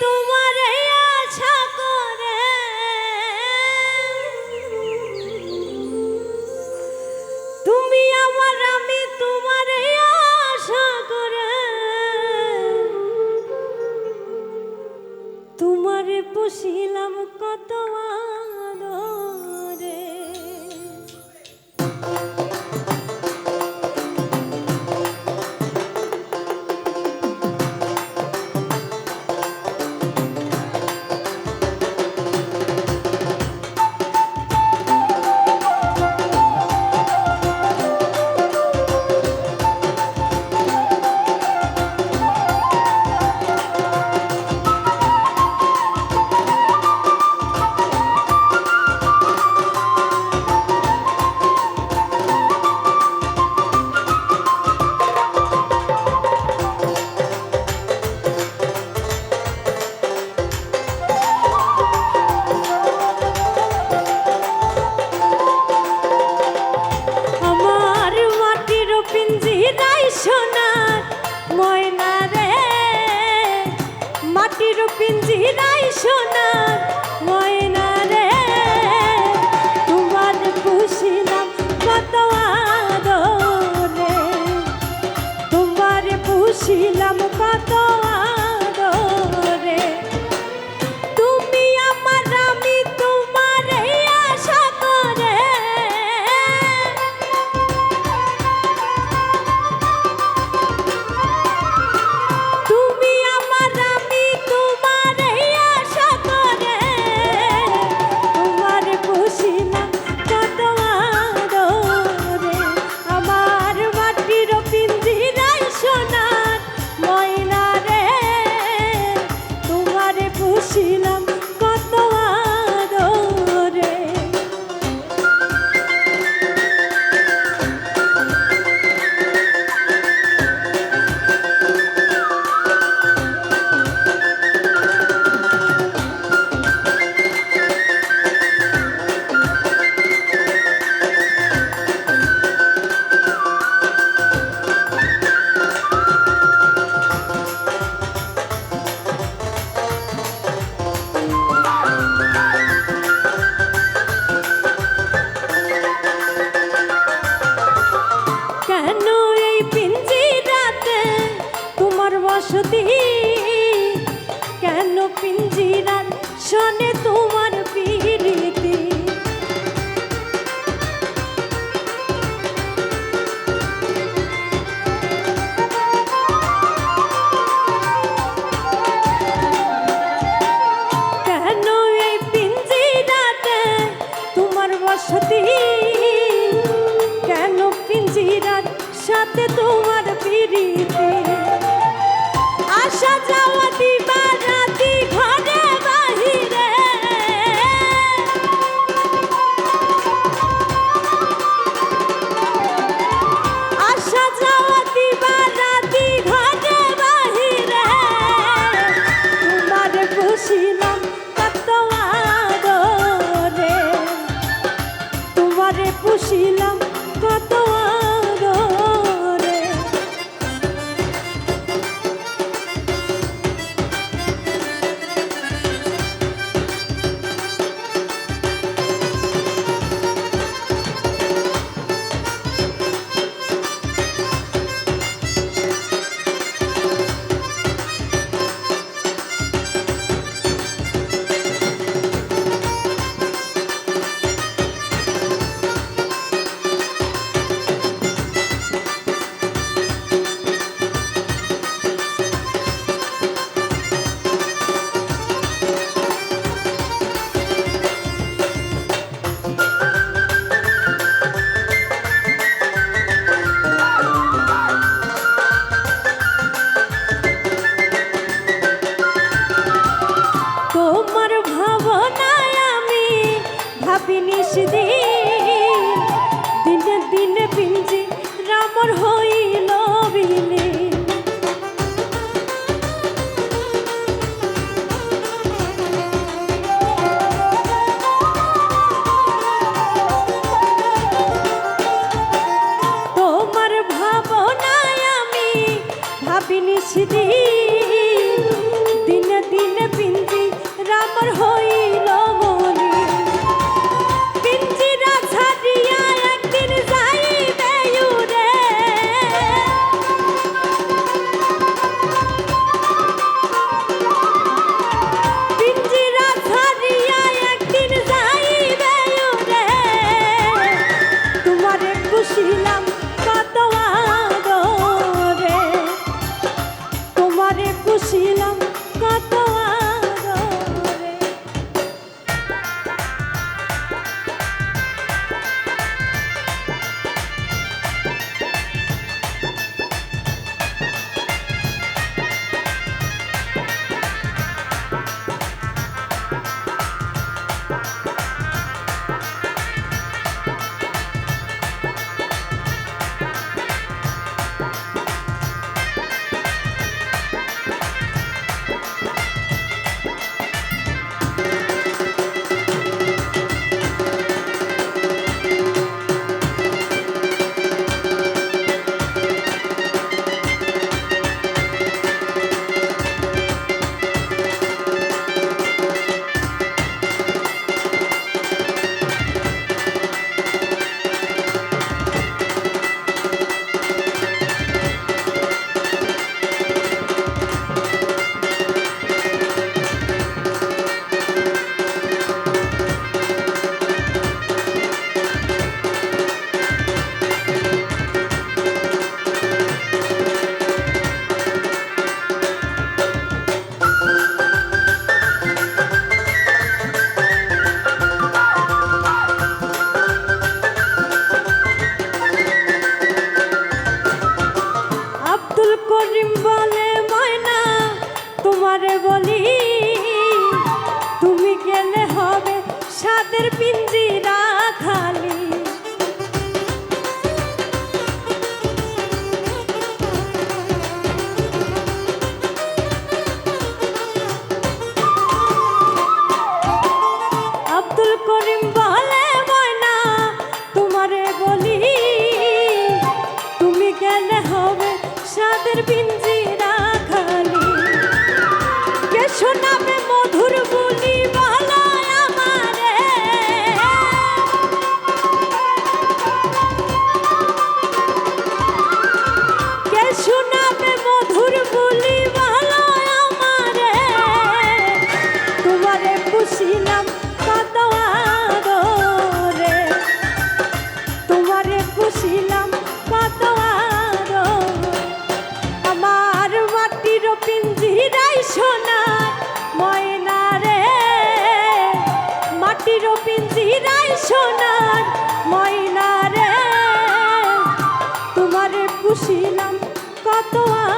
তোমার পিঞ্জিরার শোনে তোমার পিড়িতে। কেন এই পিঞ্জিরাতে তোমার বসতি? কেন পিঞ্জিরার সাথে তোমার পিড়িতে ছিলাম কত 可以 সাদের পিঞ্জিরা তো